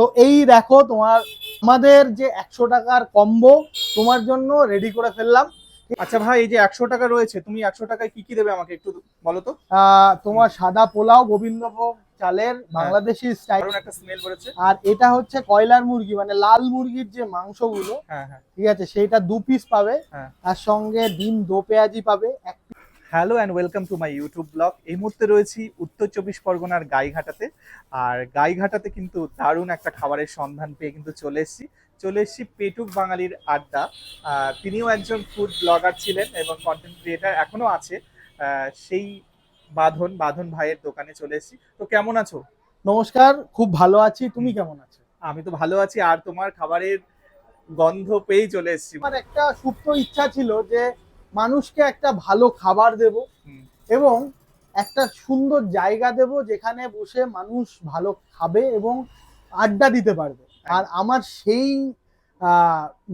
তো এই দেখো তোমার আমাদের যে একশো টাকার কম্বো তোমার জন্য রেডি করে ফেললাম। আচ্ছা ভাই এই যে একশো টাকা রয়েছে তুমি একশো টাকায় কি কি দেবে আমাকে একটু বলো তো? তোমার সাদা পোলাও গোবিন্দভোগ চালের বাংলাদেশি স্টাইল একটা স্মেল করেছে। আর এটা হচ্ছে কয়লার মুরগি মানে লাল মুরগির যে মাংসগুলো হ্যাঁ হ্যাঁ। ঠিক আছে সেইটা দু পিস পাবে। হ্যাঁ। তার সঙ্গে ডিম দো পেঁয়াজি পাবে এক hello and welcome to my YouTube blog. এই মুহূর্তে রয়েছি উত্তর চব্বিশ পরগনার গাইঘাটাতে। আর গাইঘাটাতে কিন্তু দারুণ একটা খাবারের সন্ধান পেয়ে কিন্তু চলে এসেছি। চলে এসেছি পেটুক বাঙালির আড্ডা। তিনিও একজন ফুড ব্লগার ছিলেন এবং কন্টেন্ট ক্রিয়েটার এখনও আছে। সেই বাঁধন বাঁধন ভাইয়ের দোকানে চলে এসেছি। তো কেমন আছো? নমস্কার খুব ভালো আছি। তুমি কেমন আছো? আমি তো ভালো আছি। আর তোমার খাবারের গন্ধ পেয়েই চলে এসেছি। আমার একটা সুপ্ত ইচ্ছা ছিল যে মানুষকে একটা ভালো খাবার দেব এবং একটা সুন্দর জায়গা দেব যেখানে বসে মানুষ ভালো খাবে এবং আড্ডা দিতে পারবে। আর আমার সেই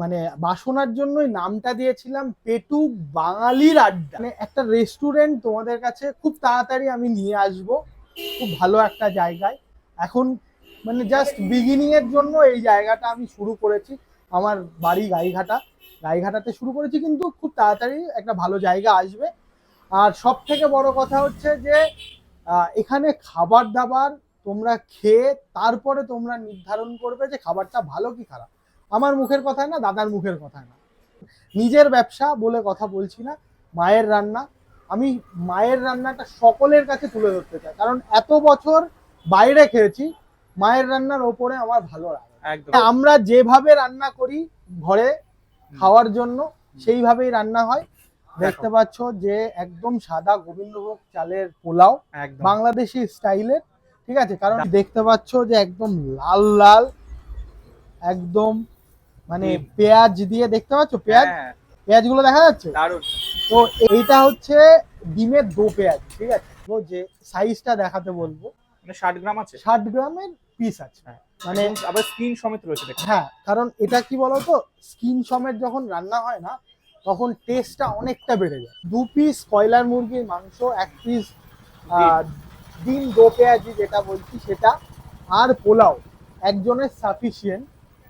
মানে বাসনার জন্যই নামটা দিয়েছিলাম পেটু বাঙালির আড্ডা। মানে একটা রেস্টুরেন্ট তোমাদের কাছে খুব তাড়াতাড়ি আমি নিয়ে আসব খুব ভালো একটা জায়গায়। এখন মানে জাস্ট বিগিনিং এর জন্য এই জায়গাটা আমি শুরু করেছি আমার বাড়ি গাইঘাটা। গাইঘাটাতে শুরু করেছি কিন্তু খুব তাড়াতাড়ি একটা ভালো জায়গা আসবে। আর সব থেকে বড় কথা হচ্ছে যে এখানে খাবার দাবার তোমরা খেয়ে তারপরে তোমরা নির্ধারণ করবে যে খাবারটা ভালো কি খারাপ। আমার মুখের কথা না দাদার মুখের কথা না। নিজের ব্যবসা বলে কথা বলছি না মায়ের রান্না। আমি মায়ের রান্নাটা সকলের কাছে তুলে ধরতে চাই। কারণ এত বছর বাইরে খেয়েছি মায়ের রান্নার ওপরে আমার ভালো লাগে একদম। আমরা যেভাবে রান্না করি ঘরে খাওয়ার জন্য সেইভাবেই রান্না হয়। দেখতে পাচ্ছ যে একদম সাদা গোবিন্দভোগ চালের পোলাও বাংলাদেশি স্টাইলের ঠিক আছে? কারণ দেখতে পাচ্ছ যে একদম লাল লাল একদম মানে পেঁয়াজ দিয়ে দেখতে পাচ্ছ পেঁয়াজ? হ্যাঁ, পেঁয়াজগুলো দেখা যাচ্ছে? তো এইটা হচ্ছে ডিমের দো পেঁয়াজ ঠিক আছে? তো যে সাইজটা দেখাতে বলব। মানে ষাট গ্রাম আছে? ষাট গ্রামের পিস আছে। হ্যাঁ। মানে আবার স্ক্রিন সমেত রয়েছে হ্যাঁ কারণ এটা কি বলতো? স্কিন সমেত যখন রান্না হয় না তখন টেস্টটা অনেকটা বেড়ে যায়। দু পিস কয়লার মুরগির মাংস এক পিস ডিম দো পেঁয়াজি যেটা বলছি সেটা আর পোলাও একজনের সাফিসিয়েন্ট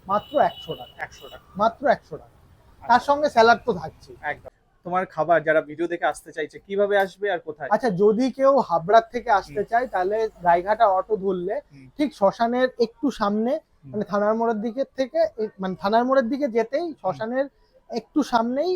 মাত্র একশো টাকা। একশো টাকা। মাত্র একশো টাকা। তার সঙ্গে স্যালাড তো থাকছে একদম। তোমার খাবার যারা ভিডিও দেখে আসতে চাইছে কীভাবে আসবে আর কোথায়? আচ্ছা যদি কেউ হাবড়ার থেকে আসতে চায় তাহলে গাইঘাটা অটো ধরলে ঠিক শ্মশানের একটু সামনে মানে থানার মোড়ের দিকে থেকে মানে থানার মোড়ের দিকে যেতেই শ্মশানের একটু সামনেই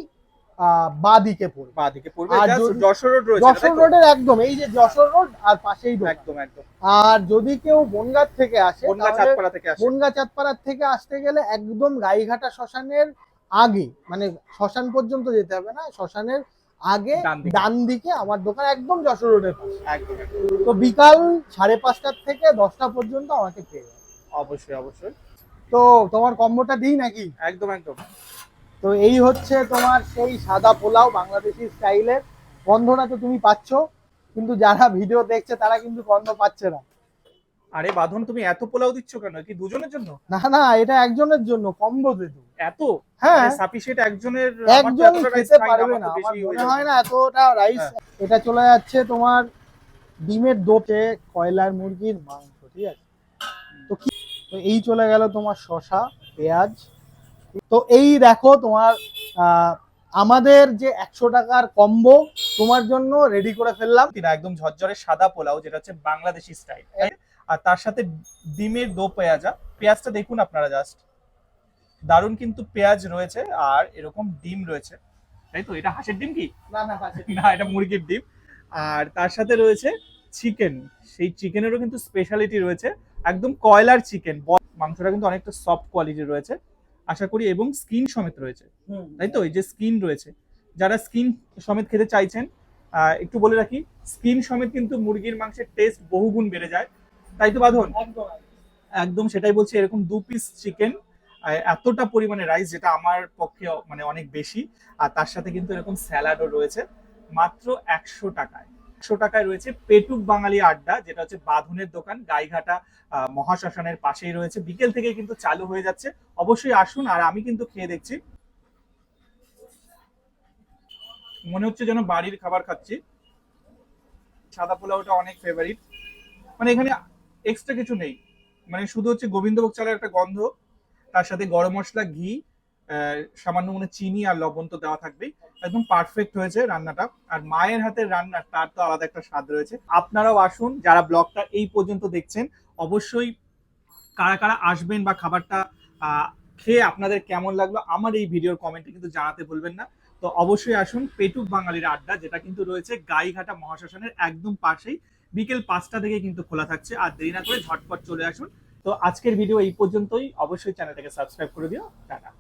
বাঁ দিকে পড়বে। বাঁ দিকে পড়বে আর যশোর রোড রয়েছে যশোর রোডের একদম এই যে যশোর রোড আর পাশেই একদম একদম। আর যদি কেউ বনগাঁ থেকে আসে বনগাঁ চাঁদপাড়া থেকে আসে। বনগাঁ চাঁদপাড়ার থেকে আসতে গেলে একদম গাইঘাটা শ্মশানের আগে মানে শ্মশান পর্যন্ত যেতে হবে না শ্মশানের আগে ডান দিকে। আমার দোকান একদম যশোর রোডের পাশে। তো বিকাল সাড়ে পাঁচটার থেকে দশটা পর্যন্ত আমাকে পেয়ে যাবে। অবশ্যই অবশ্যই। তো তোমার কম্বোটা দিই নাকি? একদম একদম। তো এই হচ্ছে তোমার সেই সাদা পোলাও বাংলাদেশি স্টাইলের গন্ধটা তো তুমি পাচ্ছ কিন্তু যারা ভিডিও দেখছে তারা কিন্তু গন্ধ পাচ্ছে না। আরে বাঁধন তুমি এত পোলাও দিচ্ছ কেন? কি দুজনের জন্য? না না এটা একজনের জন্য কম্বো দে তুমি এত? হ্যাঁ। সাফিসিয়েন্ট একজনের একজন খেতে পারবে না তো আমার মনে হয় না এতটা রাইস এটা চলে যাচ্ছে তোমার ডিমের দোপে কয়লার মুরগির মাংস ঠিক আছে? তো কি তো এই চলে গেল তোমার শশা পেঁয়াজ। তো এই দেখো তোমার আহ, আমাদের যে একশো টাকার কম্বো তোমার জন্য রেডি করে ফেললাম। একদম ঝরঝরে সাদা পোলাও যেটা হচ্ছে বাংলাদেশি স্টাইল আর তার সাথে ডিমের দো পেঁয়াজা। পেঁয়াজটা দেখুন আপনারা জাস্ট দারুণ কিন্তু পেঁয়াজ রয়েছে আর এরকম ডিম রয়েছে। তাই তো? এটা হাঁসের ডিম কি? না না না এটা মুরগির ডিম। আর তার সাথে রয়েছে চিকেন সেই চিকেনেরও কিন্তু স্পেশালিটি রয়েছে। একদম কয়লার চিকেন মাংসটা কিন্তু অনেকটা সফট কোয়ালিটি রয়েছে। আশা করি এবং স্কিন সমেত রয়েছে। তাই তো? এই যে স্কিন রয়েছে। যারা স্কিন সমেত খেতে চাইছেন একটু বলে রাখি স্কিন সমেত কিন্তু মুরগির মাংসের টেস্ট বহুগুণ বেড়ে যায়। তাই তো বাঁধন? একদম সেটাই বলছি এরকম দু পিস চিকেন এতটা পরিমাণে রাইস যেটা আমার পক্ষে মানে অনেক বেশি আর তার সাথে কিন্তু এরকম স্যালাডও রয়েছে মাত্র একশো টাকায়। একশো টাকায় রয়েছে পেটুক বাঙালি আড্ডা যেটা হচ্ছে বাঁধনের দোকান গাইঘাটা মহাশ্মশানের পাশেই রয়েছে। বিকেল থেকে কিন্তু চালু হয়ে যাচ্ছে। অবশ্যই আসুন আর আমি কিন্তু খেয়ে দেখছি। মনে হচ্ছে যেন বাড়ির খাবার খাচ্ছি। সাদা পোলাওটা অনেক ফেভারিট মানে এখানে এক্সট্রা কিছু নেই। মানে শুধু হচ্ছে গোবিন্দভোগ চালের একটা গন্ধ, তার সাথে গরম মশলা, ঘি সামান্য মনে চিনি আর লবণ তো দেওয়া থাকবে একদম পারফেক্ট হয়েছে রান্নাটা। আর মায়ের হাতের রান্না, তার তো আলাদা একটা স্বাদ রয়েছে। আপনারাও আসুন, যারা ব্লগটা এই পর্যন্ত দেখছেন, অবশ্যই কারা কারা আসবেন বা খাবারটা খেয়ে আপনাদের কেমন লাগল, আমার এই ভিডিওর কমেন্টে কিন্তু জানাতে ভুলবেন না। তো অবশ্যই আসুন, পেটুক বাঙালির আড্ডা, যেটা কিন্তু রয়েছে গাইঘাটা মহাশ্মশানের একদম পাশেই। বিকেল পাঁচটা থেকে কিন্তু খোলা থাকছে, আর দেরি না করে ঝটপট চলে আসুন। তো আজকের ভিডিও এই পর্যন্তই। অবশ্যই চ্যানেলটাকে সাবস্ক্রাইব করে দিও। টাটা।